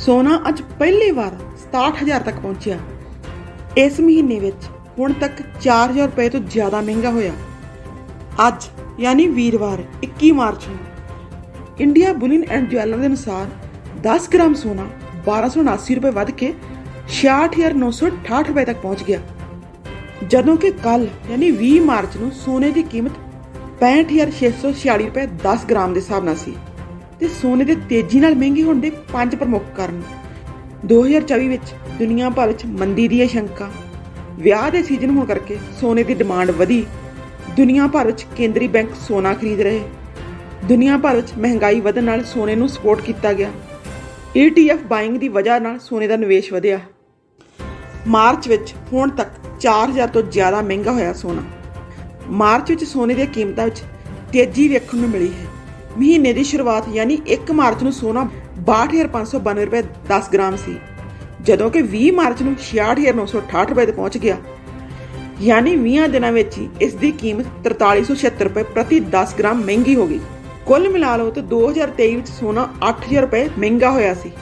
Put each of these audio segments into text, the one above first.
ਸੋਨਾ ਅੱਜ ਪਹਿਲੀ ਵਾਰ 67000 ਤੱਕ ਪਹੁੰਚਿਆ। ਇਸ ਮਹੀਨੇ ਵਿੱਚ ਹੁਣ ਤੱਕ 4000 ਰੁਪਏ ਤੋਂ ਜ਼ਿਆਦਾ ਮਹਿੰਗਾ ਹੋਇਆ। ਅੱਜ, ਯਾਨੀ ਵੀਰਵਾਰ 21 ਮਾਰਚ ਨੂੰ, ਇੰਡੀਆ ਬੁਲਿਨ ਐਂਡ ਜੁਐਲਰ ਦੇ ਅਨੁਸਾਰ 10 ਗ੍ਰਾਮ ਸੋਨਾ 1279 ਰੁਪਏ ਵੱਧ ਕੇ 66968 ਰੁਪਏ ਤੱਕ ਪਹੁੰਚ ਗਿਆ। ਜਦੋਂ ਕਿ ਕੱਲ ਯਾਨੀ 20 ਮਾਰਚ ਨੂੰ ਸੋਨੇ ਦੀ ਕੀਮਤ 65646 ਰੁਪਏ 10 ਗ੍ਰਾਮ ਦੇ ਹਿਸਾਬ ਨਾਲ ਸੀ। ਤੇ ਸੋਨੇ ਦੇ ਤੇਜ਼ੀ ਨਾਲ ਮਹਿੰਗੇ ਹੋਣ ਦੇ ਪੰਜ ਪ੍ਰਮੁੱਖ ਕਾਰਨ। 2024 ਵਿੱਚ ਦੁਨੀਆ ਭਰ ਵਿੱਚ ਮੰਦੀ ਦੀ ਆਸ਼ੰਕਾ ਵਿਆਹ ਦੇ ਸੀਜ਼ਨ ਹੋਣ ਕਰਕੇ ਸੋਨੇ ਦੀ ਡਿਮਾਂਡ ਵਧੀ। ਦੁਨੀਆ ਭਰ ਵਿੱਚ ਕੇਂਦਰੀ ਬੈਂਕ ਸੋਨਾ ਖਰੀਦ ਰਹੇ। ਦੁਨੀਆ ਭਰ ਵਿੱਚ ਮਹਿੰਗਾਈ ਵਧਣ ਨਾਲ ਸੋਨੇ ਨੂੰ ਸਪੋਰਟ ਕੀਤਾ ਗਿਆ। ETF ਬਾਇੰਗ ਦੀ ਵਜ੍ਹਾ ਨਾਲ ਸੋਨੇ ਦਾ ਨਿਵੇਸ਼ ਵਧਿਆ। ਮਾਰਚ ਵਿੱਚ ਹੁਣ ਤੱਕ 4000 ਤੋਂ ਜ਼ਿਆਦਾ ਮਹਿੰਗਾ ਹੋਇਆ ਸੋਨਾ। ਮਾਰਚ ਵਿੱਚ ਸੋਨੇ ਦੀਆਂ ਕੀਮਤਾਂ ਵਿੱਚ ਤੇਜ਼ੀ ਵੇਖਣ ਨੂੰ ਮਿਲੀ ਹੈ। ਮਹੀਨੇ ਦੀ ਸ਼ੁਰੂਆਤ ਯਾਨੀ 1 ਮਾਰਚ ਨੂੰ ਸੋਨਾ 62592 ਰੁਪਏ 10 ਗ੍ਰਾਮ ਸੀ। ਜਦੋਂ ਕਿ 20 ਮਾਰਚ ਨੂੰ 66968 ਰੁਪਏ ਤੇ ਪਹੁੰਚ ਗਿਆ। ਯਾਨੀ 20 ਦਿਨਾਂ ਵਿੱਚ ਹੀ ਇਸ ਦੀ ਕੀਮਤ 4376 ਰੁਪਏ ਪ੍ਰਤੀ 10 ਗ੍ਰਾਮ ਮਹਿੰਗੀ ਹੋ ਗਈ। ਕੁੱਲ ਮਿਲਾ ਲਓ ਤਾਂ 2023 ਵਿੱਚ ਸੋਨਾ 8000 ਰੁਪਏ ਮਹਿੰਗਾ ਹੋਇਆ ਸੀ।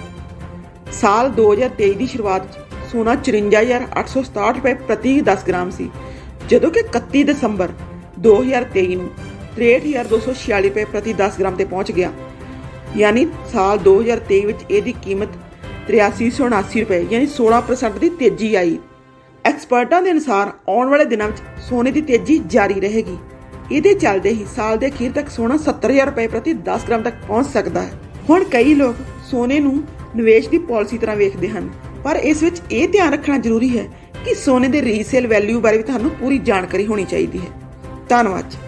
ਸਾਲ 2023 ਦੀ ਸ਼ੁਰੂਆਤ 'ਚ ਸੋਨਾ 54867 ਰੁਪਏ ਪ੍ਰਤੀ 10 ਗ੍ਰਾਮ ਸੀ। ਜਦੋਂ ਕਿ 31 ਦਸੰਬਰ 2023 ਨੂੰ 63246 ਰੁਪਏ ਪ੍ਰਤੀ 10 ਗ੍ਰਾਮ ਤੇ ਪਹੁੰਚ ਗਿਆ। ਯਾਨੀ ਸਾਲ 2023 ਵਿੱਚ ਇਹਦੀ ਕੀਮਤ 8379 ਰੁਪਏ, ਯਾਨੀ 16% ਦੀ ਤੇਜ਼ੀ ਆਈ। ਐਕਸਪਰਟਾਂ ਦੇ ਅਨੁਸਾਰ ਆਉਣ ਵਾਲੇ ਦਿਨਾਂ ਵਿੱਚ ਸੋਨੇ ਦੀ ਤੇਜ਼ੀ ਜਾਰੀ ਰਹੇਗੀ। ਇਹਦੇ ਚੱਲਦੇ ਹੀ ਸਾਲ ਦੇ ਅਖੀਰ ਤੱਕ ਸੋਨਾ 70000 ਰੁਪਏ ਪ੍ਰਤੀ 10 ਗ੍ਰਾਮ ਤੱਕ ਪਹੁੰਚ ਸਕਦਾ ਹੈ। ਹੁਣ ਕਈ ਲੋਕ ਸੋਨੇ ਨੂੰ ਨਿਵੇਸ਼ ਦੀ ਪਾਲਿਸੀ ਤਰ੍ਹਾਂ ਵੇਖਦੇ ਹਨ, ਪਰ ਇਸ ਵਿੱਚ ਇਹ ਧਿਆਨ ਰੱਖਣਾ ਜ਼ਰੂਰੀ ਹੈ ਕਿ ਸੋਨੇ ਦੇ ਰੀਸੇਲ ਵੈਲਿਊ ਬਾਰੇ ਵੀ ਤੁਹਾਨੂੰ ਪੂਰੀ ਜਾਣਕਾਰੀ ਹੋਣੀ ਚਾਹੀਦੀ ਹੈ। ਧੰਨਵਾਦ ਜੀ।